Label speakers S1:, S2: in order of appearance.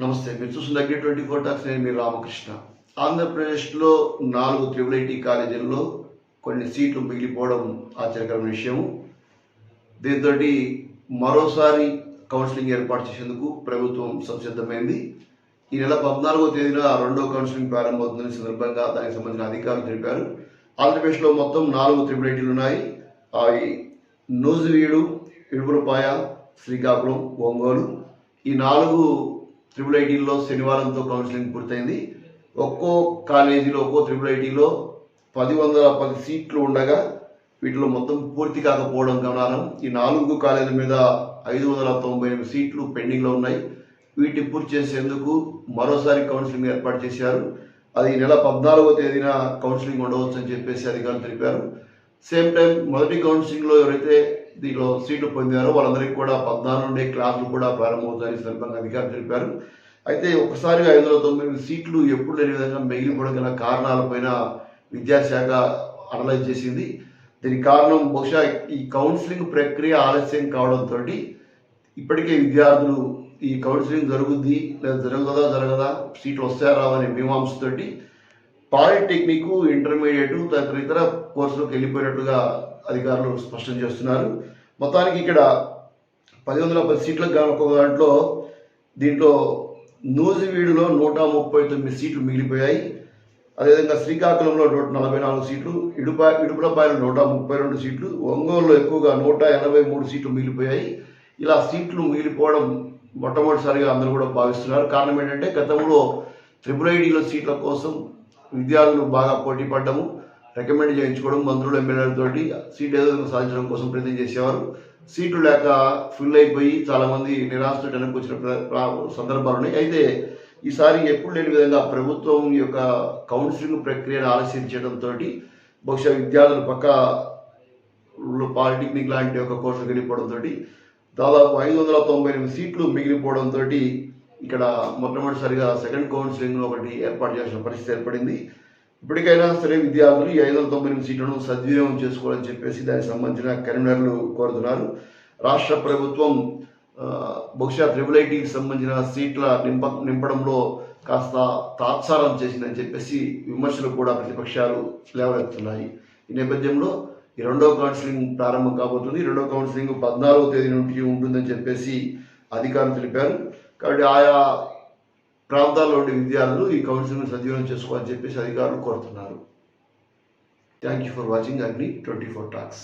S1: నమస్తే మీరు చూస్తున్న ట్వంటీ ఫోర్ టాక్స్ నేను మీ రామకృష్ణ. ఆంధ్రప్రదేశ్లో నాలుగు త్రిబుల్ ఐటీ కాలేజీల్లో కొన్ని సీట్లు మిగిలిపోవడం ఆశ్చర్యకరమైన విషయము దీంతో మరోసారి కౌన్సిలింగ్ ఏర్పాటు చేసేందుకు ప్రభుత్వం సంసిద్ధమైంది. ఈ నెల పద్నాలుగో తేదీన రెండో కౌన్సిలింగ్ ప్రారంభమవుతుందని సందర్భంగా దానికి సంబంధించిన అధికారులు తెలిపారు. ఆంధ్రప్రదేశ్లో మొత్తం నాలుగు త్రిబుల్ ఐటీలు ఉన్నాయి. అవి నూజివీడు ఇడుపులపాయ శ్రీకాకుళం ఒంగోలు. ఈ నాలుగు త్రిబుల్ ఐటీలో శనివారంతో కౌన్సిలింగ్ పూర్తయింది. ఒక్కో కాలేజీలో ఒక్కో త్రిబుల్ ఐటీలో పది వందల పది సీట్లు ఉండగా వీటిలో మొత్తం పూర్తి కాకపోవడం గమనార్హం. ఈ నాలుగు కాలేజీల మీద ఐదు వందల తొంభై ఎనిమిది సీట్లు పెండింగ్లో ఉన్నాయి. వీటిని పూర్తి చేసేందుకు మరోసారి కౌన్సిలింగ్ ఏర్పాటు చేశారు. అది నెల పద్నాలుగో తేదీన కౌన్సిలింగ్ ఉండవచ్చు అని చెప్పేసి అధికారులు తెలిపారు. సేమ్ టైం మొదటి కౌన్సిలింగ్లో ఎవరైతే దీనిలో సీట్లు పొందారో. వాళ్ళందరికీ కూడా పద్నాలుగు నుండి క్లాసులు కూడా ప్రారంభమవుతాయని సందర్భంగా అధికారులు తెలిపారు. అయితే ఒకసారిగా ఐదు వందల తొంభై సీట్లు ఎప్పుడు లేని విధంగా మిగిలిపోవడం గల కారణాలపైన విద్యాశాఖ అనలైజ్ చేసింది. దీనికి కారణం బహుశా ఈ కౌన్సిలింగ్ ప్రక్రియ ఆలస్యం కావడంతో ఇప్పటికే విద్యార్థులు ఈ కౌన్సిలింగ్ జరుగుద్ది లేదా జరగదా జరగదా సీట్లు వస్తాయా రావనే మీమాంసతోటి పాలిటెక్నిక్ ఇంటర్మీడియట్ తదితర ఇతర కోర్సులకు వెళ్ళిపోయినట్టుగా అధికారులు స్పష్టం చేస్తున్నారు. మొత్తానికి ఇక్కడ పది వందల పది సీట్లకు కానీ ఒక్కొక్క దాంట్లో దీంట్లో నూజివీడులో నూట ముప్పై తొమ్మిది సీట్లు మిగిలిపోయాయి. అదేవిధంగా శ్రీకాకుళంలో నూట నలభై నాలుగు సీట్లు ఇడుపా ఇడుపులపాయలు నూట ముప్పై రెండు సీట్లు ఒంగోలులో ఎక్కువగా నూట ఎనభై మూడు సీట్లు మిగిలిపోయాయి. ఇలా సీట్లు మిగిలిపోవడం మొట్టమొదటిసారిగా అందరూ కూడా భావిస్తున్నారు. కారణం ఏంటంటే గతంలో ట్రిపుల్ ఐడిలో సీట్ల కోసం విద్యార్థులు బాగా పోటీ పడ్డము. రికమెండ్ చేయించుకోవడం మంత్రులు ఎమ్మెల్యేలతో సీట్ ఏదో సాధించడం కోసం ప్రయత్నం చేసేవారు. సీట్లు లేక ఫిల్ అయిపోయి చాలామంది నిరాశతో వెనక్కి వచ్చిన ప్ర- సందర్భాలు ఉన్నాయి. అయితే ఈసారి ఎప్పుడు లేని విధంగా ప్రభుత్వం యొక్క కౌన్సిలింగ్ ప్రక్రియను ఆలస్యం చేయడంతో బహుశా విద్యార్థులు పక్క పాలిటెక్నిక్ లాంటి ఒక కోర్సుకు వెళ్ళిపోవడంతో దాదాపు ఐదు వందల తొంభై ఎనిమిది సీట్లు మిగిలిపోవడంతో ఇక్కడ మొట్టమొదటిసారిగా సెకండ్ కౌన్సిలింగ్ ఒకటి ఏర్పాటు చేసిన పరిస్థితి ఏర్పడింది. ఇప్పటికైనా సరే విద్యార్థులు ఈ ఐదు వందల తొంభై ఎనిమిది సీట్లను సద్వినియోగం చేసుకోవాలని చెప్పేసి దానికి సంబంధించిన కన్వీనర్లు కోరుతున్నారు. రాష్ట్ర ప్రభుత్వం బహుశా ట్రిపుల్ ఐటీకి సంబంధించిన సీట్ల నింప నింపడంలో కాస్త తాత్సారం చేసిందని చెప్పేసి విమర్శలు కూడా ప్రతిపక్షాలు లేవనెత్తున్నాయి. ఈ నేపథ్యంలో ఈ రెండో కౌన్సిలింగ్ ప్రారంభం కాబోతుంది. రెండో కౌన్సిలింగ్ పద్నాలుగో తేదీ నుండి ఉంటుందని చెప్పేసి అధికారులు తెలిపారు. కాబట్టి ఆయా ప్రాంతాల్లో ఉండే విద్యార్థులు ఈ కౌన్సిల్ను సద్వినియోగం చేసుకోవాలని చెప్పేసి అధికారులు కోరుతున్నారు. Thank you for watching Agni twenty four talks